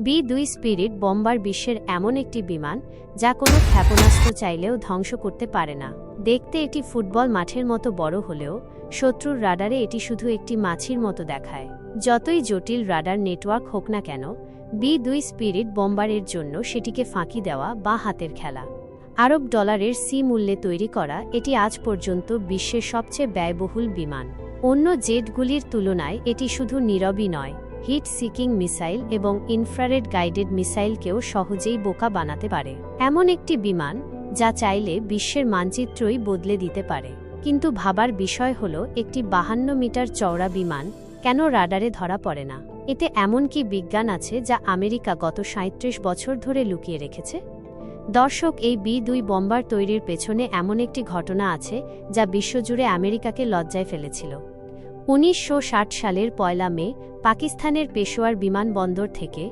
B দুই spirit bomber বিশ্বের এমন একটি বিমান, যা কোনো ক্ষেপণাস্ত্র চাইলেও ধ্বংস করতে পারে না। দেখতে এটি ফুটবল মাঠের মতো বড় হলেও, শত্রুর রাডারে এটি শুধু একটি মাছির মতো দেখায়। যতই জটিল রাডার নেটওয়ার্ক হোক না কেন, বি দুই স্পিরিট বোম্বারের জন্য সেটিকে ফাঁকি দেওয়া বা হাতের খেলা। আরব ডলারের সি মূল্যে তৈরি করা এটি আজ পর্যন্ত বিশ্বের সবচেয়ে ব্যয়বহুল বিমান। অন্য জেটগুলির তুলনায় এটি শুধু নীরবই নয় হিট সিকিং মিসাইল এবং ইনফ্রারেড গাইডেড মিসাইলকেও সহজেই বোকা বানাতে পারে। এমন একটি বিমান, যা চাইলে বিশ্বের মানচিত্রই বদলে দিতে পারে। কিন্তু ভাবার বিষয় হল, একটি বাহান্ন মিটার চওড়া বিমান কেন রাডারে ধরা পড়ে না? এতে এমন কি বিজ্ঞান আছে যা আমেরিকা গত সাঁত্রিশ বছর ধরে লুকিয়ে রেখেছে? দর্শক, এই বি দুই বম্বার তৈরির পেছনে এমন একটি ঘটনা আছে যা বিশ্বজুড়ে আমেরিকাকে লজ্জায় ফেলেছিল। উনিশশো ষাট সালের পয়লা মে, পাকিস্তানের পেশোয়ার বিমানবন্দর থেকে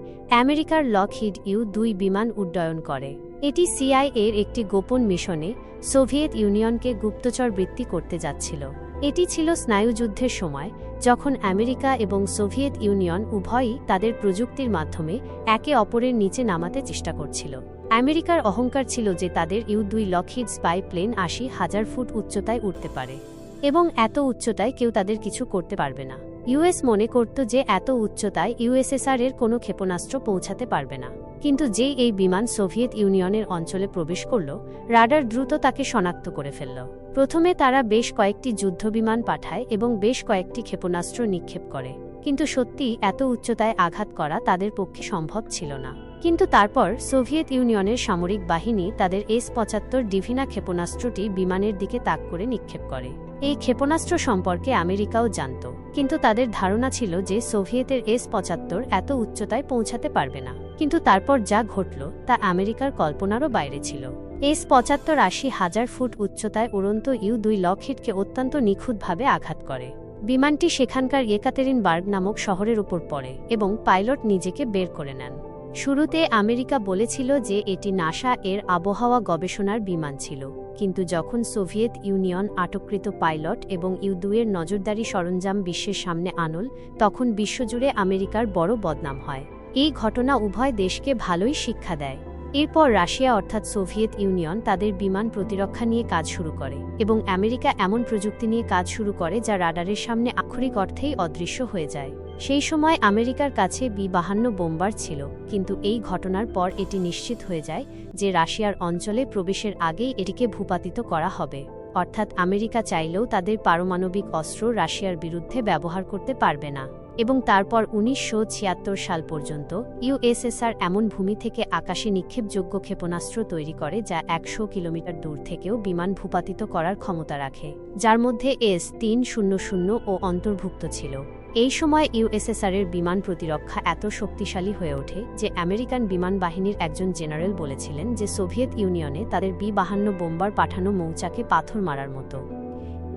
আমেরিকার লকহিড ইউ দুই বিমান উড্ডয়ন করে। এটি সিআইএর একটি গোপন মিশনে সোভিয়েত ইউনিয়নকে গুপ্তচর বৃত্তি করতে যাচ্ছিল। এটি ছিল স্নায়ুযুদ্ধের সময় যখন আমেরিকা এবং সোভিয়েত ইউনিয়ন উভয়ই তাদের প্রযুক্তির মাধ্যমে একে অপরের নিচে নামাতে চেষ্টা করছিল। আমেরিকার অহংকার ছিল যে তাদের ইউ দুই লকহিড স্পাই প্লেন আশি হাজার ফুট উচ্চতায় উঠতে পারে। এবং এত উচ্চতায় কেউ তাদের কিছু করতে পারবে না। ইউএস মনে করত যে এত উচ্চতায় ইউএসএসআর এর কোনো ক্ষেপণাস্ত্র পৌঁছাতে পারবে না। কিন্তু যেই এই বিমান সোভিয়েত ইউনিয়নের অঞ্চলে প্রবেশ করল, রাডার দ্রুত তাকে শনাক্ত করে ফেলল। প্রথমে তারা বেশ কয়েকটি যুদ্ধবিমান পাঠায় এবং বেশ কয়েকটি ক্ষেপণাস্ত্র নিক্ষেপ করে। কিন্তু সত্যি এত উচ্চতায় আঘাত করা তাদের পক্ষে সম্ভব ছিল না। কিন্তু তারপর সোভিয়েত ইউনিয়নের সামরিক বাহিনী তাদের এস পঁচাত্তর ডিভিনা ক্ষেপণাস্ত্রটি বিমানের দিকে তাক করে নিক্ষেপ করে। এই ক্ষেপণাস্ত্র সম্পর্কে আমেরিকাও জানত, কিন্তু তাদের ধারণা ছিল যে সোভিয়েতের এস পঁচাত্তর এত উচ্চতায় পৌঁছাতে পারবে না। কিন্তু তারপর যা ঘটল, তা আমেরিকার কল্পনারও বাইরে ছিল। এস পঁচাত্তর আশি হাজার ফুট উচ্চতায় উড়ন্ত ইউ দুই লকহিটকে অত্যন্ত নিখুঁতভাবে আঘাত করে। বিমানটি সেখানকার ইয়েকাতেরিন বার্গ নামক শহরের উপর পড়ে এবং পাইলট নিজেকে বের করে নেন। শুরুতে আমেরিকা বলেছিল যে এটি নাসা এর আবহাওয়া গবেষণার বিমান ছিল, কিন্তু যখন সোভিয়েত ইউনিয়ন আটককৃত পাইলট এবং ইউদুয়ের নজরদারি সরঞ্জাম বিশ্বের সামনে আনল, তখন বিশ্বজুড়ে আমেরিকার বড় বদনাম হয়। এই ঘটনা উভয় দেশকে ভালোই শিক্ষা দেয়। এরপর রাশিয়া অর্থাৎ সোভিয়েত ইউনিয়ন তাদের বিমান প্রতিরক্ষা নিয়ে কাজ শুরু করে এবং আমেরিকা এমন প্রযুক্তি নিয়ে কাজ শুরু করে যা রাডারের সামনে আক্ষরিক অর্থেই অদৃশ্য হয়ে যায়। সেই সময় আমেরিকার কাছে বি বাহান্ন বোম্বার ছিল, কিন্তু এই ঘটনার পর এটি নিশ্চিত হয়ে যায় যে রাশিয়ার অঞ্চলে প্রবেশের আগেই এটিকে ভূপাতিত করা হবে। অর্থাৎ আমেরিকা চাইলেও তাদের পারমাণবিক অস্ত্র রাশিয়ার বিরুদ্ধে ব্যবহার করতে পারবে না। এবং তারপর উনিশশো ছিয়াত্তর সাল পর্যন্ত ইউএসএসআর এমন ভূমি থেকে আকাশে নিক্ষেপযোগ্য ক্ষেপণাস্ত্র তৈরি করে যা একশো কিলোমিটার দূর থেকেও বিমান ভূপাতিত করার ক্ষমতা রাখে, যার মধ্যে এস তিন শূন্য শূন্য ও অন্তর্ভুক্ত ছিল। এই সময় ইউএসএসআরের বিমান প্রতিরক্ষা এত শক্তিশালী হয়ে ওঠে যে আমেরিকান বিমান বাহিনীর একজন জেনারেল বলেছিলেন যে সোভিয়েত ইউনিয়নে তাদের বি বাহান্ন বোম্বার পাঠানো মৌচাকে পাথর মারার মতো।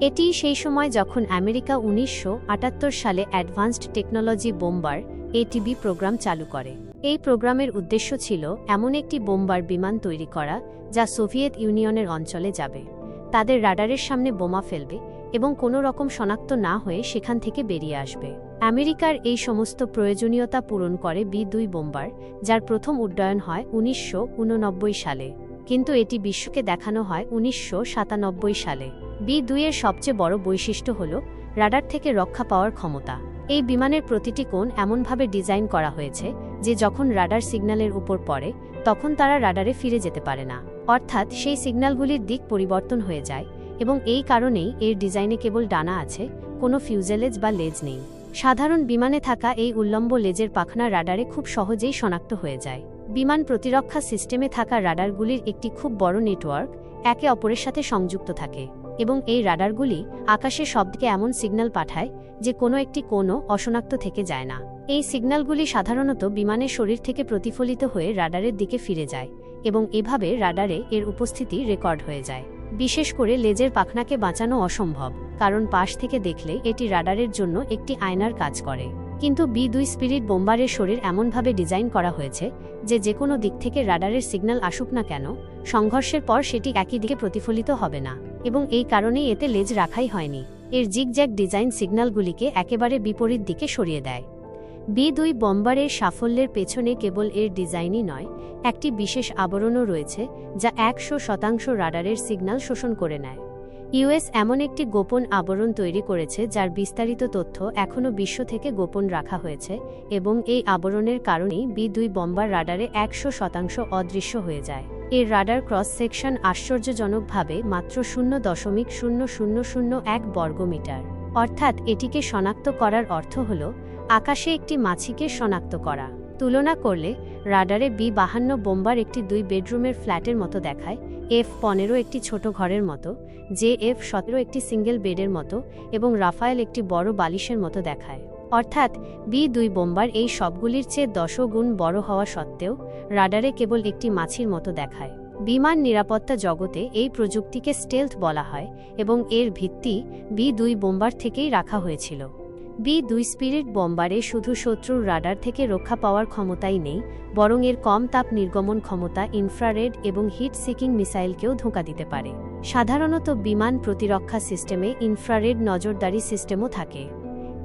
এটি সেই সময় যখন আমেরিকা উনিশশো আটাত্তর সালে advanced technology bomber ATB program চালু করে। এই প্রোগ্রামের উদ্দেশ্য ছিল এমন একটি বোম্বার বিমান তৈরি করা যা সোভিয়েত ইউনিয়নের অঞ্চলে যাবে। তাদের রাডারের সামনে বোমা ফেলবে এবং কোনো রকম শনাক্ত না হয়ে সেখান থেকে বেরিয়ে আসবে। আমেরিকার এই সমস্ত প্রয়োজনীয়তা পূরণ করে বি দুই বোম্বার, যার প্রথম উড্ডয়ন হয় উনিশশো উননব্বই সালে। কিন্তু এটি বিশ্বকে দেখানো হয় উনিশশো সাতানব্বই সালে। বি দুইয়ের সবচেয়ে বড় বৈশিষ্ট্য হল রাডার থেকে রক্ষা পাওয়ার ক্ষমতা। এই বিমানের প্রতিটি কোণ এমনভাবে ডিজাইন করা হয়েছে যে যখন রাডার সিগন্যালের উপর পড়ে, তখন তারা রাডারে ফিরে যেতে পারে না। অর্থাৎ সেই সিগন্যালগুলির দিক পরিবর্তন হয়ে যায় এবং এই কারণেই এর ডিজাইনে কেবল ডানা আছে, কোনো ফিউজেলেজ বা লেজ নেই। সাধারণ বিমানে থাকা এই উল্লম্ব লেজের পাখনা রাডারে খুব সহজেই শনাক্ত হয়ে যায়। বিমান প্রতিরক্ষা সিস্টেমে থাকা রাডারগুলির একটি খুব বড় নেটওয়ার্ক একে অপরের সাথে সংযুক্ত থাকে এবং এই রাডারগুলি আকাশে সবদিকে এমন সিগন্যাল পাঠায় যে কোনো একটি কোনো অশনাক্ত থেকে যায় না। এই সিগন্যালগুলি সাধারণত বিমানের শরীর থেকে প্রতিফলিত হয়ে রাডারের দিকে ফিরে যায় এবং এভাবে রাডারে এর উপস্থিতি রেকর্ড হয়ে যায়। বিশেষ করে লেজের পাখনাকে বাঁচানো অসম্ভব, কারণ পাশ থেকে দেখলে এটি রাডারের জন্য একটি আয়নার কাজ করে। কিন্তু বি দুই স্পিরিট বোম্বারের শরীর এমনভাবে ডিজাইন করা হয়েছে যে যে কোনো দিক থেকে রাডারের সিগন্যাল আসুক না কেন, সংঘর্ষের পর সেটি একই দিকে প্রতিফলিত হবে না, এবং এই কারণেই এতে লেজ রাখাই হয়নি। এর জিগজ্যাগ ডিজাইন সিগন্যালগুলিকে একেবারে বিপরীত দিকে সরিয়ে দেয়। বি দুই বম্বারের সাফল্যের পেছনে কেবল এর ডিজাইনই নয়, একটি বিশেষ আবরণও রয়েছে, যা একশো শতাংশ রাডারের সিগন্যাল শোষণ করে নেয়। ইউএস এমন একটি গোপন আবরণ তৈরি করেছে, যার বিস্তারিত তথ্য এখনও বিশ্ব থেকে গোপন রাখা হয়েছে, এবং এই আবরণের কারণেই বি দুই বম্বার রাডারে একশো শতাংশ অদৃশ্য হয়ে যায়। এর রাডার ক্রস সেকশন আশ্চর্যজনকভাবে মাত্র শূন্য দশমিক শূন্য শূন্য শূন্য এক বর্গমিটার। অর্থাৎ এটিকে শনাক্ত করার অর্থ হল আকাশে একটি মাছিকে শনাক্ত করা। তুলনা করলে, রাডারে বি বাহান্ন বোম্বার একটি দুই বেডরুমের ফ্ল্যাটের মতো দেখায় এফ পনেরো একটি ছোট ঘরের মতো, জে এফ সতেরো একটি সিঙ্গেল বেডের মতো এবং রাফায়েল একটি বড় বালিশের মতো দেখায়। অর্থাৎ বি দুই বোম্বার এই সবগুলির চেয়ে দশ গুণ বড় হওয়া সত্ত্বেও, রাডারে কেবল একটি মাছির মতো দেখায়। বিমান নিরাপত্তা জগতে এই প্রযুক্তিকে স্টেলথ বলা হয় এবং এর ভিত্তি বি দুই বোম্বার থেকেই রাখা হয়েছিল। বি দুই স্পিরিট বোম্বারে শুধু শত্রুর রাডার থেকে রক্ষা পাওয়ার ক্ষমতাই নেই, বরং এর কম তাপ নির্গমন ক্ষমতা, ইনফ্রারেড এবং হিট সিকিং মিসাইলকেও ধোঁকা দিতে পারে। সাধারণত বিমান প্রতিরক্ষা সিস্টেমে ইনফ্রারেড নজরদারি সিস্টেমও থাকে।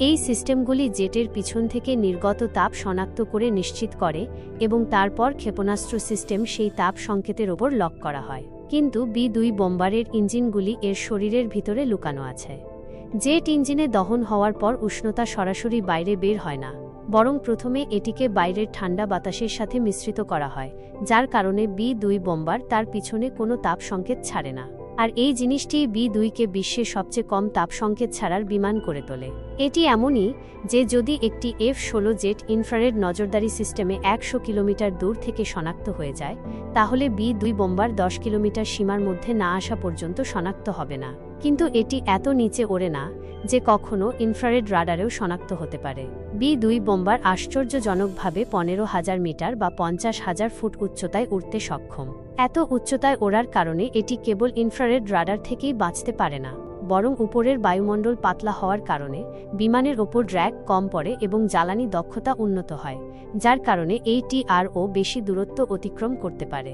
এই সিস্টেমগুলি জেটের পিছন থেকে নির্গত তাপ শনাক্ত করে নিশ্চিত করে এবং তারপর ক্ষেপণাস্ত্র সিস্টেম সেই তাপ সংকেতের ওপর লক করা হয়। কিন্তু বি দুই বোম্বারের ইঞ্জিনগুলি এর শরীরের ভিতরে লুকানো আছে। জেট ইঞ্জিনে দহন হওয়ার পর উষ্ণতা সরাসরি বাইরে বের হয় না, বরং প্রথমে এটিকে বাইরের ঠান্ডা বাতাসের সাথে মিশ্রিত করা হয়, যার কারণে বি দুই বোম্বার তার পিছনে কোনো তাপ সংকেত ছাড়ে না। আর এই জিনিসটি বি দুইকে বিশ্বের সবচেয়ে কম তাপ সংকেত ছাড়ার বিমান করে তোলে। এটি এমনই যে যদি একটি এফ ষোলো জেট ইনফ্রারেড নজরদারি সিস্টেমে একশো কিলোমিটার দূর থেকে শনাক্ত হয়ে যায়, তাহলে বি দুই বোম্বার দশ কিলোমিটার সীমার মধ্যে না আসা পর্যন্ত শনাক্ত হবে না। কিন্তু এটি এত নিচে ওড়ে না যে কখনো ইনফ্রারেড রাডারেও শনাক্ত হতে পারে। বি দুই বোম্বার আশ্চর্যজনকভাবে পনেরো হাজার মিটার বা পঞ্চাশ হাজার ফুট উচ্চতায় উঠতে সক্ষম। এত উচ্চতায় ওড়ার কারণে এটি কেবল ইনফ্রারেড রাডার থেকেই বাঁচতে পারে না, বরং উপরের বায়ুমণ্ডল পাতলা হওয়ার কারণে বিমানের ওপর ড্র্যাগ কম পড়ে এবং জ্বালানি দক্ষতা উন্নত হয়, যার কারণে এই টিআরও বেশি দূরত্ব অতিক্রম করতে পারে।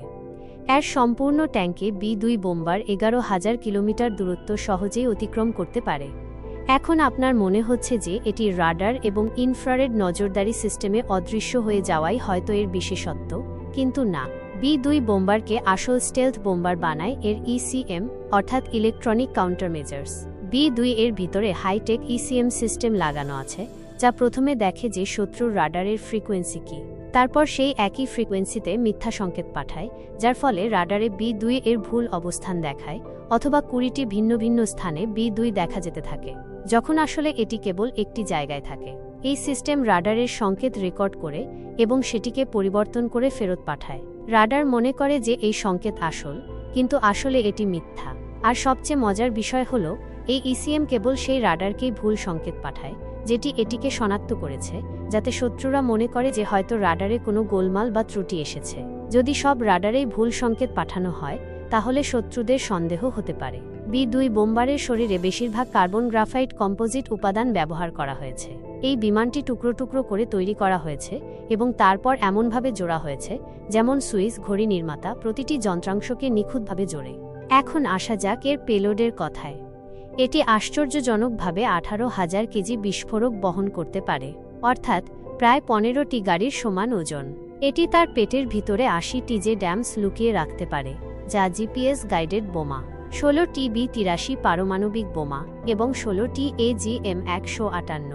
এর সম্পূর্ণ ট্যাঙ্কে বি দুই বোম্বার এগারো হাজার কিলোমিটার দূরত্ব সহজেই অতিক্রম করতে পারে। এখন আপনার মনে হচ্ছে যে এটি রাডার এবং ইনফ্রারেড নজরদারি সিস্টেমে অদৃশ্য হয়ে যাওয়াই হয়তো এর বিশেষত্ব, কিন্তু না। বি দুই বোম্বারকে আসল স্টেলথ বোম্বার বানায় এর ইসিএম অর্থাৎ ইলেকট্রনিক কাউন্টার মেজার্স বি দুই এর ভিতরে হাইটেক ইসিএম সিস্টেম লাগানো আছে, যা প্রথমে দেখে যে শত্রুর রাডারের ফ্রিকোয়েন্সি কী। তারপর সেই একই ফ্রিকোয়েন্সিতে মিথ্যা সংকেত পাঠায়, যার ফলে রাডারে বি দুই এর ভুল অবস্থান দেখায়, অথবা কুড়িটি ভিন্ন ভিন্ন স্থানে বি দুই দেখা যেতে থাকে, যখন আসলে এটি কেবল একটি জায়গায় থাকে। এই সিস্টেম রাডারের সংকেত রেকর্ড করে এবং সেটিকে পরিবর্তন করে ফেরত পাঠায়। রাডার মনে করে যে এই সংকেত আসল, কিন্তু আসলে এটি মিথ্যা। আর সবচেয়ে মজার বিষয় হল এই ইসিএম কেবল সেই রাডারকেই ভুল সংকেত পাঠায়, যেটি এটিকে শনাক্ত করেছে, যাতে শত্রুরা মনে করে যে হয়তো রাডারে কোনো গোলমাল বা ত্রুটি এসেছে। যদি সব রাডারেই ভুল সংকেত পাঠানো হয়, তাহলে শত্রুদের সন্দেহ হতে পারে। বি দুই বোম্বারের শরীরে বেশিরভাগ কার্বন গ্রাফাইট কম্পোজিট উপাদান ব্যবহার করা হয়েছে। এই বিমানটি টুকরো টুকরো করে তৈরি করা হয়েছে এবং তারপর এমনভাবে জোড়া হয়েছে, যেমন সুইস ঘড়ি নির্মাতা প্রতিটি যন্ত্রাংশকে নিখুঁতভাবে জোড়ে। এখন আসা যাক এর পেলোডের কথায়। এটি আশ্চর্যজনকভাবে আঠারো হাজার কেজি বিস্ফোরক বহন করতে পারে, অর্থাৎ প্রায় পনেরোটি গাড়ির সমান ওজন। এটি তার পেটের ভিতরে আশি টিজে ড্যামস লুকিয়ে রাখতে পারে, যা জিপিএস গাইডেড বোমা ষোলোটি বি তিরাশি পারমাণবিক বোমা এবং ষোলোটি এজিএম একশো আটান্ন,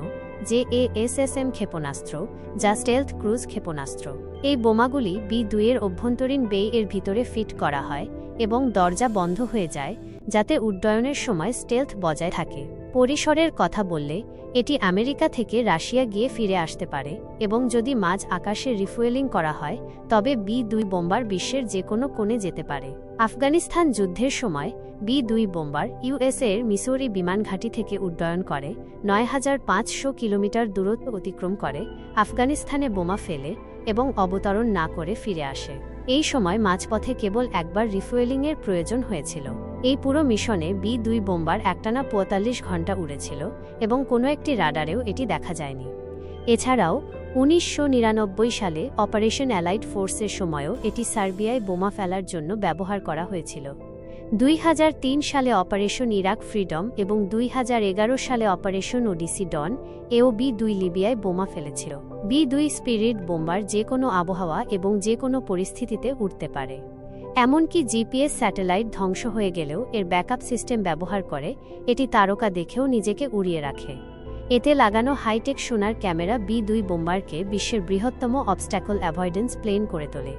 জে এএসএসএম ক্ষেপণাস্ত্র, যা স্টেলথ ক্রুজ ক্ষেপণাস্ত্র। এই বোমাগুলি বি দুইয়ের অভ্যন্তরীণ বেই এর ভিতরে ফিট করা হয় এবং দরজা বন্ধ হয়ে যায় যাতে উড্ডয়নের সময় স্টেলথ বজায় থাকে। পরিসরের কথা বললে, এটি আমেরিকা থেকে রাশিয়া গিয়ে ফিরে আসতে পারে এবং যদি মাঝ আকাশে রিফুয়েলিং করা হয়, তবে বি দুই বোম্বার বিশ্বের যে কোনো কোণে যেতে পারে। আফগানিস্তান যুদ্ধের সময়, বি দুই বোম্বার ইউএসএ এর মিসৌরি বিমান ঘাঁটি থেকে উড্ডয়ন করে, নয় হাজার পাঁচশো কিলোমিটার দূরত্ব অতিক্রম করে, আফগানিস্তানে বোমা ফেলে এবং অবতরণ না করে ফিরে আসে। এই সময় মাঝপথে কেবল একবার রিফুয়েলিংয়ের প্রয়োজন হয়েছিল। এই পুরো মিশনে বি দুই বোম্বার একটানা পঁয়তাল্লিশ ঘণ্টা উড়েছিল এবং কোনো একটি রাডারেও এটি দেখা যায়নি। এছাড়াও, উনিশশো নিরানব্বই সালে অপারেশন অ্যালাইড ফোর্সের সময়ও এটি সার্বিয়ায় বোমা ফেলার জন্য ব্যবহার করা হয়েছিল। দুই হাজার তিন সালে অপারেশন ইরাক ফ্রিডম এবং দুই হাজার এগারো সালে অপারেশন ওডিসি ডন এও বি দুই লিবিয়ায় বোমা ফেলেছিল। বি দুই স্পিরিট বোম্বার যে কোনো আবহাওয়া এবং যে কোনো পরিস্থিতিতে উঠতে পারে। এমনকি জিপিএস স্যাটেলাইট ধ্বংস হয়ে গেলেও এর ব্যাকআপ সিস্টেম ব্যবহার করে, এটি তারকা দেখেও নিজেকে উড়িয়ে রাখে। এতে লাগানো হাইটেক সোনার ক্যামেরা বি দুই বোম্বারকে বিশ্বের বৃহত্তম অবস্ট্যাকল অ্যাভয়েডেন্স প্লেন করে তোলে।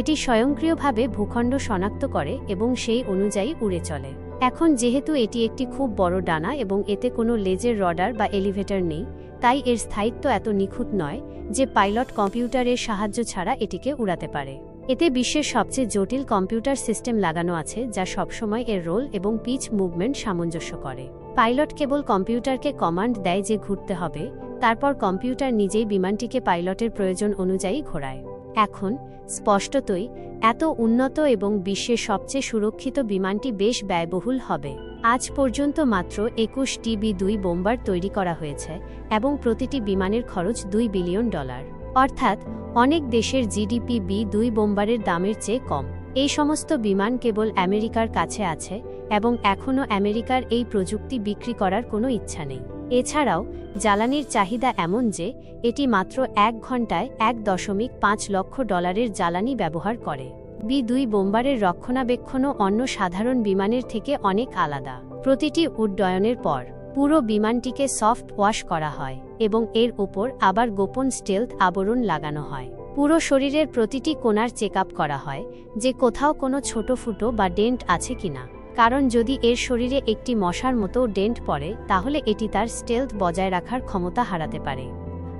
এটি স্বয়ংক্রিয়ভাবে ভূখণ্ড শনাক্ত করে এবং সেই অনুযায়ী উড়ে চলে। এখন যেহেতু এটি একটি খুব বড় ডানা এবং এতে কোনো লেজের রডার বা এলিভেটর নেই, তাই এর স্থায়িত্ব এত নিখুঁত নয় যে পাইলট কম্পিউটারের সাহায্য ছাড়া এটিকে উড়াতে পারে। এতে বিশ্বের সবচেয়ে জটিল কম্পিউটার সিস্টেম লাগানো আছে যা সবসময় এর রোল এবং পিচ মুভমেন্ট সামঞ্জস্য করে। পাইলট কেবল কম্পিউটারকে কমান্ড দেয় যে ঘুরতে হবে, তারপর কম্পিউটার নিজেই বিমানটিকে পাইলটের প্রয়োজন অনুযায়ী ঘোরায়। এখন, স্পষ্টতই, এত উন্নত এবং বিশ্বের সবচেয়ে সুরক্ষিত বিমানটি বেশ ব্যয়বহুল হবে। আজ পর্যন্ত মাত্র একুশ টিবি দুই বোম্বার তৈরি করা হয়েছে এবং প্রতিটি বিমানের খরচ দুই বিলিয়ন ডলার। অর্থাৎ, অনেক দেশের জিডিপি বি দুই বোম্বারের দামের চেয়ে কম। এই সমস্ত বিমান কেবল আমেরিকার কাছে আছে এবং এখনও আমেরিকার এই প্রযুক্তি বিক্রি করার কোনো ইচ্ছা নেই। এছাড়াও, জ্বালানির চাহিদা এমন যে, এটি মাত্র এক ঘন্টায় এক দশমিক পাঁচ লক্ষ ডলারের জ্বালানি ব্যবহার করে। বি দুই বোম্বারের রক্ষণাবেক্ষণও অন্য সাধারণ বিমানের থেকে অনেক আলাদা। প্রতিটি উড্ডয়নের পর, পুরো বিমানটিকে সফট ওয়াশ করা হয় এবং এর ওপর আবার গোপন স্টেলথ আবরণ লাগানো হয়। পুরো শরীরের প্রতিটি কোণার চেক করা হয় যে কোথাও কোনো ছোট ফুটো বা ডেন্ট আছে কিনা। কারণ যদি এর শরীরে একটি মশার মতো ডেন্ট পড়ে, তাহলে এটি তার স্টেলথ বজায় রাখার ক্ষমতা হারাতে পারে।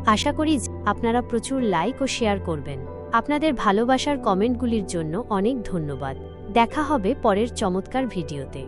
আশা করি আপনারা প্রচুর লাইক ও শেয়ার করবেন। আপনাদের ভালোবাসার কমেন্টগুলির জন্য অনেক ধন্যবাদ। দেখা হবে পরের চমৎকার ভিডিওতে।